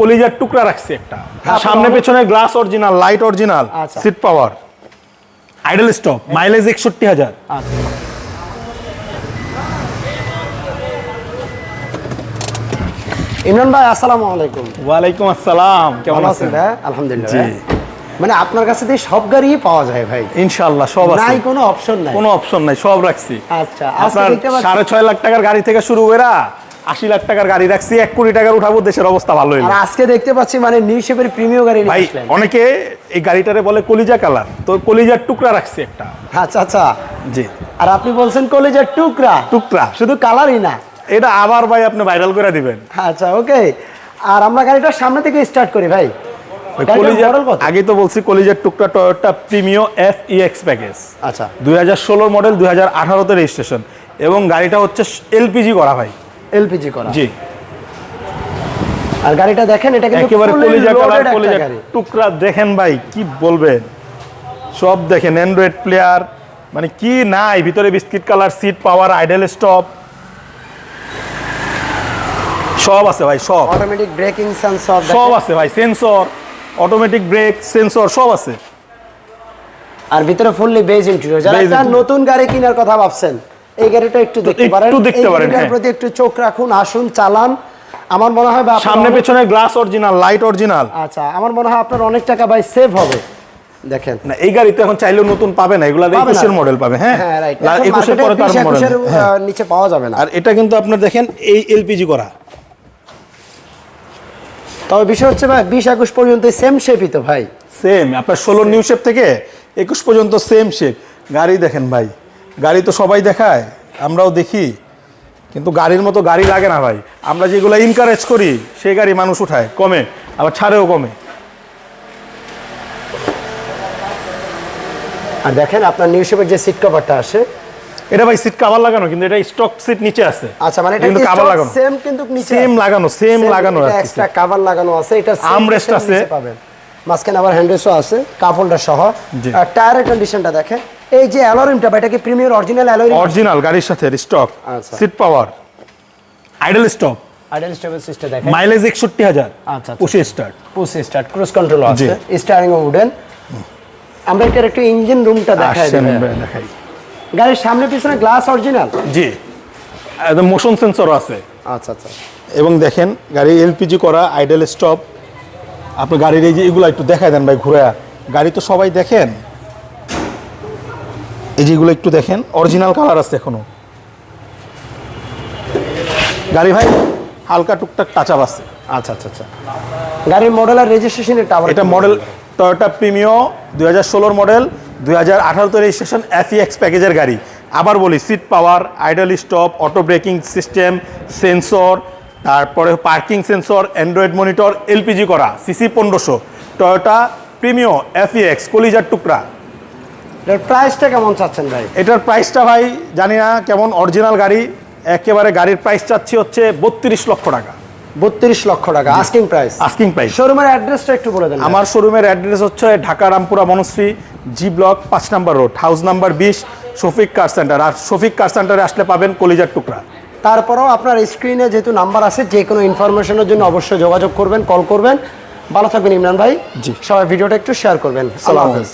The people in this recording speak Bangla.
কলিজার টুকরা রাখছি একটা। হ্যাঁ, সামনে পেছনে glass original light original. Seat power idle stop mileage একষট্টি হাজার। আচ্ছা। ইমরান ভাই আসসালামু আলাইকুম। ওয়ালাইকুম আসসালাম কেমন আছেন? ভাই? আলহামদুলিল্লাহ। জি। মানে আপনার কাছে দিয়ে সব গাড়ি পাওয়া যায় ভাই। ইনশাআল্লাহ সব আছে। নাই কোনো অপশন নাই। কোনো অপশন নাই সব রাখছি। আচ্ছা আপনার দেখতে পাচ্ছি সাড়ে ছয় লাখ টাকার গাড়ি থেকে শুরু করে আশি লাখ টাকার গাড়ি রাখছি এক কোটি টাকার উঠাবো দেশের অবস্থা ভালো আজকে দেখতে পাচ্ছি মানে নিউ শেপের প্রিমিয়াম গাড়ি ভাই অনেকে এই গাড়িটারে বলে কলিজা কালার। তো কলিজার টুকরা রাখছি একটা। আচ্ছা আচ্ছা। জি। আর আপনি বলছেন কলিজার টুকরা। টুকরা। শুধু কালারই না। এটা আবার ভাই আপনি ভাইরাল করে দিবেন। আচ্ছা ওকে। আর আমরা গাড়িটা সামনে থেকে স্টার্ট করি ভাই। আগে তো বলছি কলিজার টুকরা Toyota Premio F EX package আচ্ছা। দুই হাজার ষোলোর মডেল দুই হাজার আঠারোতে রেজিস্ট্রেশন এবং গাড়িটা হচ্ছে এলপিজি করা ভাই। এলপিজি করা। জি। আর গাড়িটা দেখেন এটা কিন্তু একেবারে কলিজা কালার কলিজা টুকরা দেখেন ভাই কি বলবেন সব দেখেন অ্যান্ড্রয়েড প্লেয়ার মানে কি নাই ভিতরে biscuit colour seat power idle stop সব আছে ভাই সব। অটোমেটিক ব্রেকিং সেন্সর সব আছে ভাই সেন্সর অটোমেটিক ব্রেক সেন্সর সব আছে। আর ভিতরে ফুললি বেজ ইন্টেরিয়র যারা একটা নতুন গাড়ি কেনার কথা ভাবছেন এই গাড়িটা একটু দেখতে একটু দেখতে পারেন, হ্যাঁ। প্রতি একটু চোখ রাখুন আসুন চালান। আমার মনে হয় আপনার সামনে পেছনে গ্লাস অরিজিনাল লাইট অরিজিনাল আচ্ছা আমার মনে হয় আপনার অনেক টাকা ভাই সেভ হবে। দেখেন। না এই গাড়িতে এখন চাইলেও নতুন পাবে না এগুলা। মডেল পাবে হ্যাঁ। হ্যাঁ রাইট লা- একুশের পরে তার মডেল নিচে পাওয়া যাবে না। আর এটা কিন্তু আপনার দেখেন এই এলপিজি করা। তবে বিষয় হচ্ছে ভাই বিশ একুশ পর্যন্ত সেম শেপই তো ভাই। সেম আপনার ষোলো নিউ শেপ থেকে একুশ পর্যন্ত সেম শেপ গাড়ি দেখেন ভাই গাড়ি তো সবাই দেখায় আমরাও দেখি। কিন্তু গাড়ির মতো গাড়ি লাগে না ভাই। আমরা যেগুলো ইনকারেজ করি সেই গাড়ি মানুষ উঠায়। কমে আবার ছাড়েও কমে। আর দেখেন আপনার নিউ শেপের যে সিট কভারটা আসে এটা ভাই সিট কাভার লাগানো কিন্তু এটা স্টক সিট নিচে আছে। আচ্ছা মানে এটা কিন্তু কাভার লাগানো। সেম কিন্তু নিচে সেম লাগানো সেম লাগানো কি। এক্সট্রা কভার লাগানো আছে এটা Armrest আছে। পাবেন। মাঝখানে আবার হ্যান্ডেলসও আছে কাপড়টা সহ। আর টায়ারের কন্ডিশনটা দেখেন। এই যে অ্যালোরিমটা এটা কি প্রিমিয়ার অরিজিনাল অ্যালোরিম? অরিজিনাল গাড়ির সাথে stock. Seat power idle stop idle stable system দেখেন। মাইলেজ একষট্টি হাজার আচ্ছা। পুষে start push start cruise control আছে। স্টিয়ারিং উডেন আমরা এটার একটু ইঞ্জিন রুমটা দেখাই দেব দেখাই। গাড়ির সামনে পিছনে গ্লাস অরিজিনাল জি। একদম মোশন সেন্সর আছে। আচ্ছা আচ্ছা। এবং দেখেন গাড়ি এলপিজি করা আইডেল স্টপ আপনি গাড়ির এই যে এগুলো একটু দেখায় দেন ভাই ঘুরে গাড়ি তো সবাই দেখেন। এই যেগুলো একটু দেখেন অরিজিনাল কালার আছে এখনও। গাড়ি ভাই হালকা টুকটাক টাচ আপ আছে। আচ্ছা আচ্ছা আচ্ছা। গাড়ির মডেল আর রেজিস্ট্রেশনের টাওয়ার এটা মডেল টয়োটা প্রিমিও দুই হাজার ষোলোর মডেল দুই হাজার আঠারোতে রেজিস্ট্রেশন এক্স প্যাকেজের গাড়ি। আবার বলি seat power idle stop auto braking system sensor তারপরে parking sensor android monitor LPG করা সিসি পনেরোশো। টয়োটা প্রিমিও এক্স কলিজার টুকরা। এটার প্রাইসটা কেমন চাচ্ছেন ভাই? এটার প্রাইসটা ভাই জানি না কেমন অরিজিনাল গাড়ি একেবারে গাড়ির প্রাইস চাচ্ছি হচ্ছে বত্রিশ লক্ষ টাকা। বত্রিশ লক্ষ টাকা আস্কিং প্রাইস আস্কিং প্রাইস শোরুমের অ্যাড্রেসটা একটু বলে দেন আমার শোরুমের অ্যাড্রেস হচ্ছে ঢাকা রামপুরা বনশ্রী জি ব্লক পাঁচ নাম্বার রোড হাউস নাম্বার বিশ শফিক কার সেন্টার আর শফিক কার সেন্টারে আসলে পাবেন কলিজার টুকরা। তারপরেও আপনার স্ক্রিনে যেহেতু নাম্বার আছে যে কোনো ইনফরমেশনের জন্য অবশ্যই যোগাযোগ করবেন কল করবেন। ভালো থাকবেন ইমরান ভাই। জি। সবাই ভিডিওটা একটু শেয়ার করবেন। আল্লাহ হাফেজ।